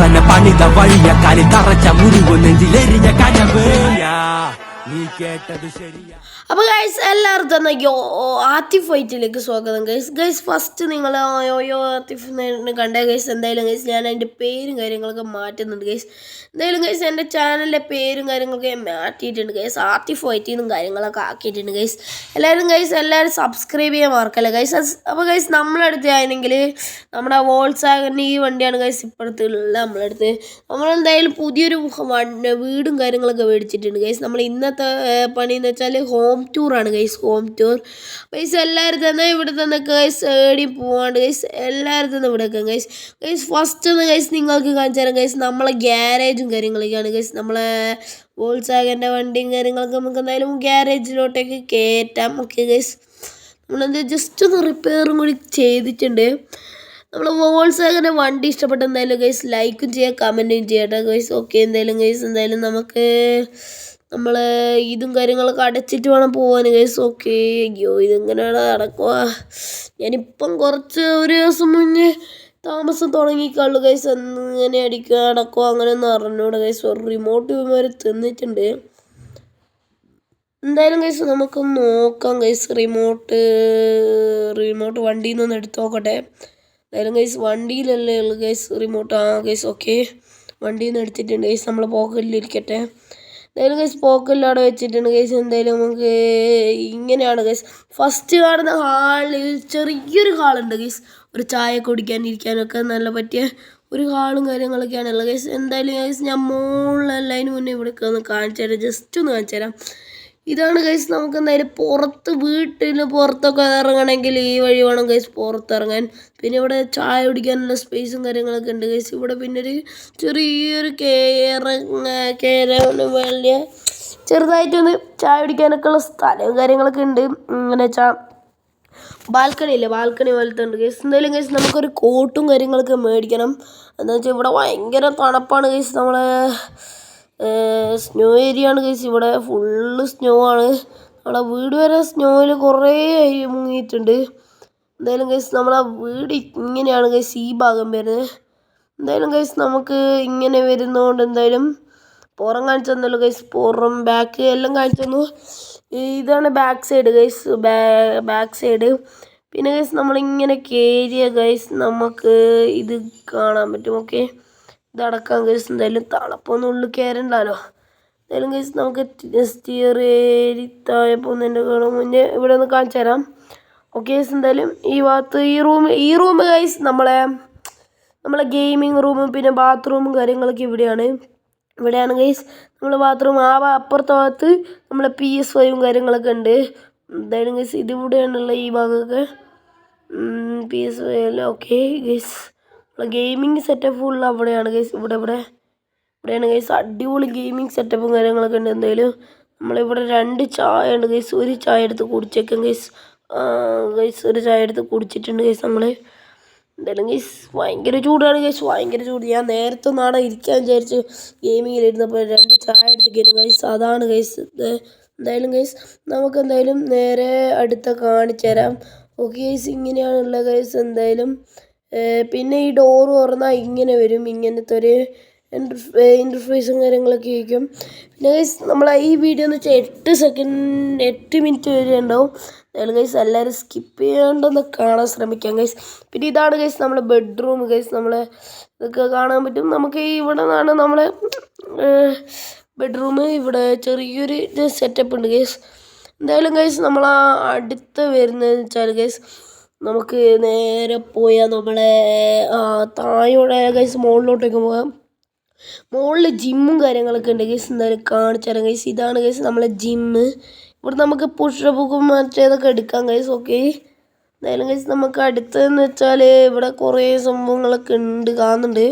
തന്നെ പണിത വഴിയ കാലിൽ തറച്ച മുറിവ് നെഞ്ചിലെരിഞ്ഞ കനവ് നീ കേട്ടത് ശരിയാ അപ്പോൾ ഗൈസ് എല്ലാവർക്കും തന്നെ യോ ആത്തിഫ് ഫൈറ്റിലേക്ക് സ്വാഗതം. ഗൈസ് ഗൈസ് ഫസ്റ്റ് നിങ്ങൾ യോയോ ആത്തിഫ് കണ്ട ഗൈസ് എന്തായാലും ഗൈസ് ഞാൻ അതിന്റെ പേരും കാര്യങ്ങളൊക്കെ മാറ്റുന്നുണ്ട് ഗൈസ് എന്തായാലും ഗൈസ് എന്റെ ചാനലിന്റെ പേരും കാര്യങ്ങളൊക്കെ മാറ്റിയിട്ടുണ്ട് ഗൈസ് ആത്തിഫ് ഫൈറ്റിന്നും കാര്യങ്ങളൊക്കെ ആക്കിയിട്ടുണ്ട് ഗൈസ് എല്ലാവരും ഗൈസ് എല്ലാവരും സബ്സ്ക്രൈബ് ചെയ്യാൻ മറക്കല്ല ഗൈസ് അപ്പോൾ ഗൈസ് നമ്മളടുത്ത് ആണെങ്കിൽ നമ്മുടെ വോൾസാഗറിന്റെ ഈ വണ്ടിയാണ് ഗൈസ് ഇപ്പോഴത്തുള്ള നമ്മളടുത്ത്. നമ്മളെന്തായാലും പുതിയൊരു വീടും കാര്യങ്ങളൊക്കെ മേടിച്ചിട്ടുണ്ട് ഗൈസ് നമ്മൾ ഇന്നത്തെ പണി എന്ന് വെച്ചാൽ ഹോം ടൂറാണ് ഗൈസ് ഹോം ടൂർ ഗൈസ് എല്ലാവരും തന്നെ ഇവിടെ തന്നെ ഗൈസ് ഏടി പോവാണ്ട് ഗൈസ് എല്ലാവരും തന്നെ ഇവിടെ വെക്കാം ഗൈസ് ഗൈസ് ഫസ്റ്റ് ഒന്ന് ഗൈസ് നിങ്ങൾക്ക് കാണിച്ചു തരാം. ഗൈസ് നമ്മളെ ഗ്യാരേജും കാര്യങ്ങളൊക്കെയാണ്. ഗൈസ് നമ്മളെ വോൾസാഗന്റെ വണ്ടിയും കാര്യങ്ങളൊക്കെ നമുക്ക് എന്തായാലും ഗ്യാരേജിലോട്ടേക്ക് കയറ്റാം ഓക്കെ ഗൈസ് നമ്മളെന്ത് ജസ്റ്റ് ഒന്ന് റിപ്പയറും കൂടി ചെയ്തിട്ടുണ്ട്. നമ്മൾ വോൾസാഗന്റെ വണ്ടി ഇഷ്ടപ്പെട്ട എന്തായാലും ഗൈസ് ലൈക്കും ചെയ്യുക കമന്റും ചെയ്യട്ടെ ഗൈസ് ഓക്കെ എന്തായാലും ഗൈസ് എന്തായാലും നമുക്ക് നമ്മൾ ഇതും കാര്യങ്ങളൊക്കെ അടച്ചിട്ട് വേണം പോകാൻ ഗൈസ് ഓക്കെ അയ്യോ ഇതെങ്ങനെയാണ് നടക്കുക? ഞാനിപ്പം കുറച്ച് ഒരു ദിവസം മുന്നേ താമസം തുടങ്ങിക്കാളു ഗൈസ് എങ്ങനെ അടിക്കുക അടക്കുക അങ്ങനെയൊന്നും അറിഞ്ഞൂടെ ഗൈസ് ഒരു റിമോട്ട് ഇവന്മാർ തിന്നിട്ടുണ്ട്. എന്തായാലും ഗൈസ് നമുക്ക് നോക്കാം ഗൈസ് റിമോട്ട് റിമോട്ട് വണ്ടിയിൽ നിന്ന് എടുത്ത് നോക്കട്ടെ. എന്തായാലും ഗൈസ് വണ്ടിയിലല്ലേ ഉള്ളു ഗൈസ് റിമോട്ട് ആ ഗൈസ് ഓക്കെ വണ്ടിയിൽ നിന്ന് എടുത്തിട്ടുണ്ട് ഗൈസ് നമ്മളെ പോക്കറ്റിലിരിക്കട്ടെ എന്തായാലും ഗൈസ് പോക്കറ്റിൽ അവിടെ വെച്ചിട്ടുണ്ട് ഗൈസ് എന്തായാലും നമുക്ക് ഇങ്ങനെയാണ് ഗൈസ് ഫസ്റ്റ് കാണുന്ന ഹാളിൽ ചെറിയൊരു ഹാളുണ്ട് ഗൈസ് ഒരു ചായ കുടിക്കാൻ ഇരിക്കാനൊക്കെ നല്ല പറ്റിയ ഒരു ഹാളും കാര്യങ്ങളൊക്കെയാണല്ലോ ഗൈസ് എന്തായാലും ഗൈസ് ഞാൻ മുകളിലല്ല അതിന് മുന്നേ ഇവിടെ ഒന്ന് കാണിച്ചു തരാം. ജസ്റ്റ് ഒന്ന് കാണിച്ചു തരാം. ഇതാണ് ഗൈസ് നമുക്ക് എന്തായാലും പുറത്ത് വീട്ടിൽ പുറത്തൊക്കെ ഇറങ്ങണമെങ്കിൽ ഈ വഴി വേണം ഗൈസ് പുറത്തിറങ്ങാൻ. പിന്നെ ഇവിടെ ചായ കുടിക്കാനുള്ള സ്പേസും കാര്യങ്ങളൊക്കെ ഉണ്ട് ഗൈസ് ഇവിടെ പിന്നെ ഒരു ചെറിയൊരു കേര കേര വലിയ ചെറുതായിട്ടൊന്ന് ചായ കുടിക്കാനൊക്കെ ഉള്ള സ്ഥലവും കാര്യങ്ങളൊക്കെ ഉണ്ട്. ഇങ്ങനെ വെച്ചാൽ ബാൽക്കണി ഇല്ലേ? ബാൽക്കണി പോലത്തെ ഉണ്ട് ഗൈസ് എന്തായാലും ഗൈസ് നമുക്കൊരു കോട്ടും കാര്യങ്ങളൊക്കെ മേടിക്കണം. എന്താണെന്ന് വെച്ചാൽ ഇവിടെ ഭയങ്കര തണുപ്പാണ് ഗൈസ് നമ്മളെ സ്നോ ഏരിയ ആണ് ഗൈസ് ഇവിടെ ഫുള്ള് സ്നോ ആണ്. നമ്മളെ വീട് വരെ സ്നോയിൽ കുറേ ആയി മുങ്ങിയിട്ടുണ്ട്. എന്തായാലും ഗൈസ് നമ്മളെ വീട് ഇങ്ങനെയാണ് ഗൈസ് ഈ ഭാഗം വരുന്നത്. എന്തായാലും ഗൈസ് നമുക്ക് ഇങ്ങനെ വരുന്നതുകൊണ്ട് എന്തായാലും പുറം കാണിച്ചു തന്നല്ലോ ഗൈസ് പുറം ബാക്ക് എല്ലാം കാണിച്ചു തന്നു. ഇതാണ് back side guys back side പിന്നെ ഗൈസ് നമ്മളിങ്ങനെ കയറിയ ഗൈസ് നമുക്ക് ഇത് കാണാൻ പറ്റും. ഓക്കെ ഇതടക്കാം കഴിച്ച് എന്തായാലും തണുപ്പൊന്നും ഉള്ളിൽ കയറണ്ടല്ലോ എന്തായാലും കഴിച്ച് നമുക്ക് സ്റ്റിയർ ഏരി താഴെ പോകുന്നതിന്റെ മുന്നേ ഇവിടെ ഒന്ന് കാണിച്ചു തരാം. ഓക്കെ എന്തായാലും ഈ ഭാഗത്ത് ഈ റൂം ഈ റൂം ഗൈസ് നമ്മളെ നമ്മളെ ഗെയിമിങ് റൂമും പിന്നെ ബാത്റൂമും കാര്യങ്ങളൊക്കെ ഇവിടെയാണ്. ഇവിടെയാണ് ഗൈസ് നമ്മൾ ബാത്റൂം ആ അപ്പുറത്തെ ഭാഗത്ത് നമ്മളെ പി എസ് വൈവും കാര്യങ്ങളൊക്കെ ഉണ്ട്. എന്തായാലും ഗൈസ് ഇതിവിടെയാണുള്ള ഈ ഭാഗമൊക്കെ. പി എസ് വൈ അല്ല? Okay guys gaming setup full അവിടെയാണ് ഗൈസ് ഇവിടെ ഇവിടെ ഇവിടെയാണ് ഗൈസ് അടിപൊളി ഗെയിമിംഗ് സെറ്റപ്പും കാര്യങ്ങളൊക്കെ ഉണ്ട്. എന്തായാലും നമ്മളിവിടെ രണ്ട് ചായ ഉണ്ട് ഗൈസ് ഒരു ചായ എടുത്ത് കുടിച്ചേക്കാം ഗൈസ് ഗൈസ് ഒരു ചായ എടുത്ത് കുടിച്ചിട്ടുണ്ട് ഗൈസ് നമ്മൾ എന്തായാലും ഗൈസ് ഭയങ്കര ചൂടാണ് ഗൈസ് ഭയങ്കര ചൂട്. ഞാൻ നേരത്തെ നാടെ ഇരിക്കാൻ വിചാരിച്ച് ഗെയിമിങ്ങിലിരുന്നപ്പോൾ രണ്ട് ചായ എടുത്തിരിക്കുന്നു ഗൈസ് അതാണ് ഗൈസ് എന്തായാലും ഗൈസ് നമുക്ക് എന്തായാലും നേരെ അടുത്ത കാണിച്ചു തരാം. ഓക്കെ ഗൈസ് ഇങ്ങനെയാണുള്ള ഗൈസ് എന്തായാലും പിന്നെ ഈ ഡോറ് തുറന്നാൽ ഇങ്ങനെ വരും ഇങ്ങനത്തെ ഒരു ഇന്റർഫേസും കാര്യങ്ങളൊക്കെ ആയിരിക്കും. പിന്നെ ഗൈസ് നമ്മൾ ഈ വീഡിയോ എന്ന് വെച്ചാൽ എട്ട് സെക്കൻഡ് എട്ട് മിനിറ്റ് വരെ ഉണ്ടാവും. അതിൽ ഗൈസ് എല്ലാവരും സ്കിപ്പ് ചെയ്യാണ്ടെന്ന് കാണാൻ ശ്രമിക്കാം ഗൈസ് പിന്നെ ഇതാണ് ഗൈസ് നമ്മളെ ബെഡ്റൂം ഗൈസ് നമ്മളെ ഇതൊക്കെ കാണാൻ പറ്റും. നമുക്ക് ഇവിടെ നിന്നാണ് നമ്മളെ ബെഡ്റൂം ഇവിടെ ചെറിയൊരു സെറ്റപ്പ് ഉണ്ട് ഗൈസ് എന്തായാലും ഗൈസ് നമ്മൾ അടുത്ത് വരുന്നതെന്ന് വെച്ചാൽ ഗൈസ് നമുക്ക് നേരെ പോയാൽ നമ്മളെ താഴെയുള്ള ഗൈസ് മുകളിലോട്ടേക്ക് പോകാം. മുകളിൽ ജിമ്മും കാര്യങ്ങളൊക്കെ ഉണ്ട് ഗൈസ് എന്തായാലും കാണിച്ചു തരാം ഗൈസ് ഇതാണ് ഗൈസ് നമ്മളെ ജിമ്മ് ഇവിടെ നമുക്ക് പുഷപ്പുക്കും മറ്റേതൊക്കെ എടുക്കാം ഗൈസ് ഓക്കെ എന്തായാലും ഗൈസ് നമുക്ക് അടുത്തതെന്ന് വെച്ചാൽ ഇവിടെ കുറേ സംഭവങ്ങളൊക്കെ ഉണ്ട് കാണുന്നുണ്ട്.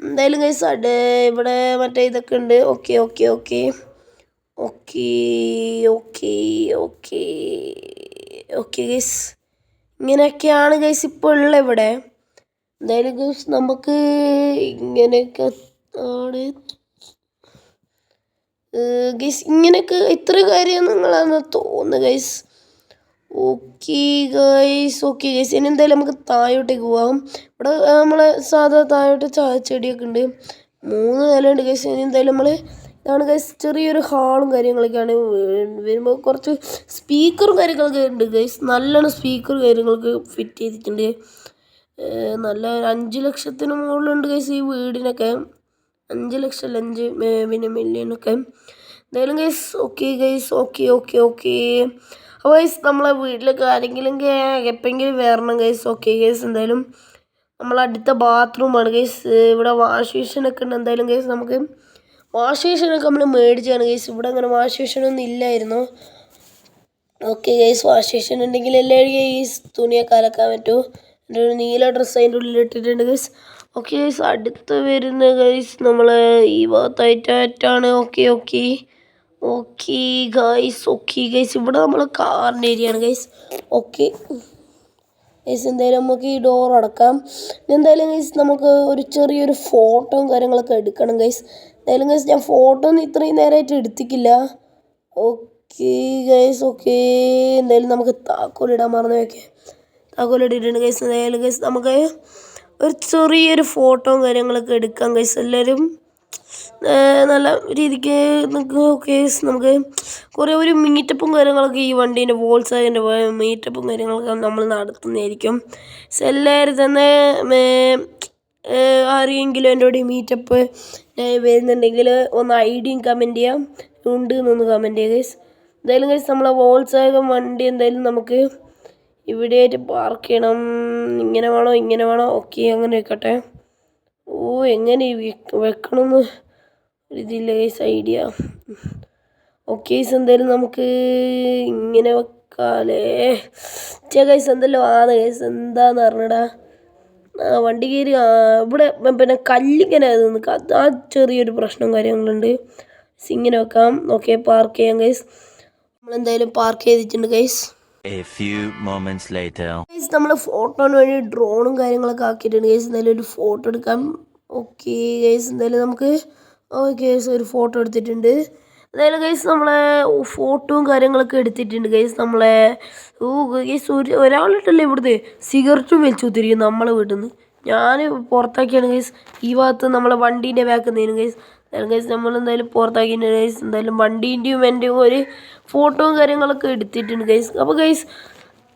എന്തായാലും ഗൈസ് അടേ ഇവിടെ മറ്റേ ഇതൊക്കെ ഉണ്ട്. Okay okay okay okay okay okay okay guys ഇങ്ങനെയൊക്കെയാണ് ഗൈസ് ഇപ്പോൾ ഉള്ളത് ഇവിടെ എന്തായാലും ഗൈസ് നമുക്ക് ഇങ്ങനെയൊക്കെ ആണ്. ഗൈസ് ഇങ്ങനെയൊക്കെ ഇത്ര കാര്യം നിങ്ങളാന്ന് തോന്നുന്നു guys okay guys okay guys ഇനി എന്തായാലും നമുക്ക് താഴോട്ടേക്ക് പോവാം. ഇവിടെ നമ്മളെ സാധാ താഴോട്ട് ചെടിയൊക്കെ ഉണ്ട്. മൂന്ന് നിലയുണ്ട് ഗൈസ് ഇനി എന്തായാലും നമ്മൾ ഇതാണ് ഗൈസ് ചെറിയൊരു ഹാളും കാര്യങ്ങളൊക്കെയാണ് വരുമ്പോൾ കുറച്ച് സ്പീക്കറും കാര്യങ്ങളൊക്കെ ഉണ്ട് ഗൈസ് നല്ലോണം സ്പീക്കർ കാര്യങ്ങളൊക്കെ ഫിറ്റ് ചെയ്തിട്ടുണ്ട്. നല്ല അഞ്ച് ലക്ഷത്തിന് മുകളിലുണ്ട് ഗൈസ് ഈ വീടിനൊക്കെ. അഞ്ച് ലക്ഷം അഞ്ച് പിന്നെ മില്യനൊക്കെ എന്തായാലും guys okay guys okay okay okay അപ്പോൾ ഗൈസ് നമ്മളെ വീട്ടിലൊക്കെ ആരെങ്കിലും എപ്പോഴെങ്കിലും വരണം ഗൈസ് ഓക്കെ ഗൈസ് എന്തായാലും നമ്മളടുത്ത ബാത്റൂമാണ് ഗൈസ് ഇവിടെ വാഷ് മെഷീനൊക്കെ ഉണ്ട്. എന്തായാലും ഗൈസ് നമുക്ക് വാഷ് മെഷീനൊക്കെ നമ്മൾ മേടിച്ചാണ് ഗൈസ് ഇവിടെ അങ്ങനെ വാഷ് മെഷീനൊന്നും ഇല്ലായിരുന്നു. ഓക്കെ ഗൈസ് വാഷ് മെഷീൻ ഉണ്ടെങ്കിൽ എല്ലാവരും ഗൈസ് തുണിയൊക്കെ അലക്കാൻ പറ്റൂ. എന്റെ ഒരു നീല ഡ്രസ്സ് അതിന്റെ ഉള്ളിൽ ഇട്ടിട്ടുണ്ട് ഗൈസ് ഓക്കെ ഗൈസ് അടുത്ത് വരുന്ന ഗൈസ് നമ്മൾ ഈ ഭാഗത്തായിട്ടാണ് okay okay okay guys okay guys ഇവിടെ നമ്മൾ കാറിന്റെ ഏരിയ ആണ് ഗൈസ് ഓക്കെ ഗൈസ് എന്തായാലും നമുക്ക് ഈ ഡോർ അടക്കാം. എന്തായാലും ഗൈസ് നമുക്ക് ഒരു ചെറിയൊരു ഫോട്ടോയും കാര്യങ്ങളൊക്കെ എടുക്കണം ഗൈസ് എന്തായാലും ഗൈസ് ഞാൻ ഫോട്ടോ ഒന്നും ഇത്രയും നേരമായിട്ട് എടുത്തിക്കില്ല. ഓക്കെ ഗൈസ് ഓക്കെ എന്തായാലും നമുക്ക് താക്കോലിടാൻ മറന്നു വയ്ക്കാം താക്കോലിട്ടിട്ടുണ്ട് ഗൈസ് എന്തായാലും ഗൈസ് നമുക്ക് ഒരു ചെറിയൊരു ഫോട്ടോയും കാര്യങ്ങളൊക്കെ എടുക്കാം ഗൈസ് എല്ലാവരും നല്ല രീതിക്ക് കേസ് നമുക്ക് കുറേ ഒരു മീറ്റപ്പും കാര്യങ്ങളൊക്കെ ഈ വണ്ടീന്റെ വോൾസാഗിന്റെ മീറ്റപ്പും കാര്യങ്ങളൊക്കെ നമ്മൾ നടത്തുന്നതായിരിക്കും. എല്ലാവരും തന്നെ ആരെങ്കിലും എന്റെ കൂടെ മീറ്റപ്പ് വരുന്നുണ്ടെങ്കിൽ ഒന്ന് ഐ ഡിയും കമന്റ് ചെയ്യാം. ഉണ്ട് എന്നൊന്ന് കമന്റ് ചെയ്യുക ഗൈസ് എന്തായാലും ഗൈസ് നമ്മളെ വോൾസാകം വണ്ടി എന്തായാലും നമുക്ക് ഇവിടെയായിട്ട് പാർക്ക് ചെയ്യണം. ഇങ്ങനെ വേണോ ഇങ്ങനെ വേണോ ഓക്കെ അങ്ങനെ വെക്കട്ടെ. ഓ എങ്ങനെ വെക്ക- വെക്കണമെന്ന് ഇതില്ല ഗൈസ് ഐഡിയ ഓക്കെ ഗൈസ് എന്തായാലും നമുക്ക് ഇങ്ങനെ വെക്കാലേ. ചേ ഗൈസ് എന്തല്ലോ ആണ് ഗൈസ് എന്താന്ന് പറഞ്ഞടാ ആ വണ്ടി കയറി ഇവിടെ പിന്നെ കല്ലിങ്ങനെ നിൽക്കുക ആ ചെറിയൊരു പ്രശ്നവും കാര്യങ്ങളുണ്ട്. സിങ്ങിനെ ഇങ്ങനെ വെക്കാം. ഓക്കെ പാർക്ക് ചെയ്യാം ഗൈസ് നമ്മളെന്തായാലും പാർക്ക് ചെയ്തിട്ടുണ്ട് guys A few moments later. Guys നമ്മൾ ഫോട്ടോന് വേണ്ടി ഡ്രോണും കാര്യങ്ങളൊക്കെ ആക്കിയിട്ടുണ്ട് ഗൈസ് എന്തായാലും ഒരു ഫോട്ടോ എടുക്കാം. ഓക്കെ ഗൈസ് എന്തായാലും നമുക്ക് ഓക്കെ ഗൈസ് ഒരു ഫോട്ടോ എടുത്തിട്ടുണ്ട്. എന്തായാലും ഗൈസ് നമ്മളെ ഫോട്ടോയും കാര്യങ്ങളൊക്കെ എടുത്തിട്ടുണ്ട് ഗൈസ് നമ്മളെ. ഓ ഗൈസ് ഒരു ഒരാളിട്ടല്ലേ ഇവിടുത്തെ സിഗരറ്റും വലിച്ചു കുത്തിരിക്കും നമ്മളെ വീട്ടിൽ നിന്ന് ഞാൻ പുറത്താക്കിയാണ് ഗൈസ് ഈ ഭാഗത്ത് നമ്മളെ വണ്ടീന്റെ ബാക്ക് നിന്നു ഗൈസ് ഗൈസ് നമ്മൾ എന്തായാലും പുറത്താക്കിയിട്ടുണ്ട് ഗൈസ് എന്തായാലും വണ്ടീന്റെയും എന്റെയും ഒരു ഫോട്ടോയും കാര്യങ്ങളൊക്കെ എടുത്തിട്ടുണ്ട് ഗൈസ് അപ്പോൾ ഗൈസ്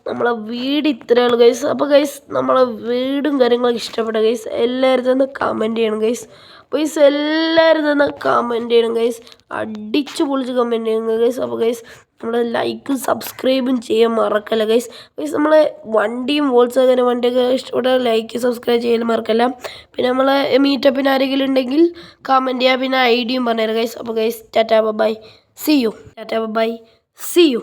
നമ്മളെ വീട് ഇത്രയുള്ളൂ ഗൈസ് അപ്പോൾ ഗൈസ് നമ്മളെ വീടും കാര്യങ്ങളൊക്കെ ഇഷ്ടപ്പെട്ട ഗൈസ് എല്ലാവരും തന്നെ കമന്റ് ചെയ്യണം ഗൈസ് ഗൈസ് എല്ലാവരും തന്നെ കമന്റ് ചെയ്യണം ഗൈസ് അടിച്ച് പൊളിച്ച് കമന്റ് ചെയ്യുന്നത് ഗൈസ് അപ്പോൾ ഗൈസ് നമ്മൾ ലൈക്കും സബ്സ്ക്രൈബും ചെയ്യാൻ മറക്കല്ല ഗൈസ് ഗൈസ് നമ്മൾ വണ്ടിയും വോൾസാഗന വണ്ടിയൊക്കെ ഇഷ്ടപ്പെട്ട ലൈക്ക് സബ്സ്ക്രൈബ് ചെയ്യാൻ മറക്കല്ല. പിന്നെ നമ്മൾ മീറ്റപ്പിന് ആരെങ്കിലും ഉണ്ടെങ്കിൽ കമന്റ് ചെയ്യുക പിന്നെ ഐഡിയും പറഞ്ഞുതരാം ഗൈസ് അപ്പോൾ guys tata bye see you tata bye see you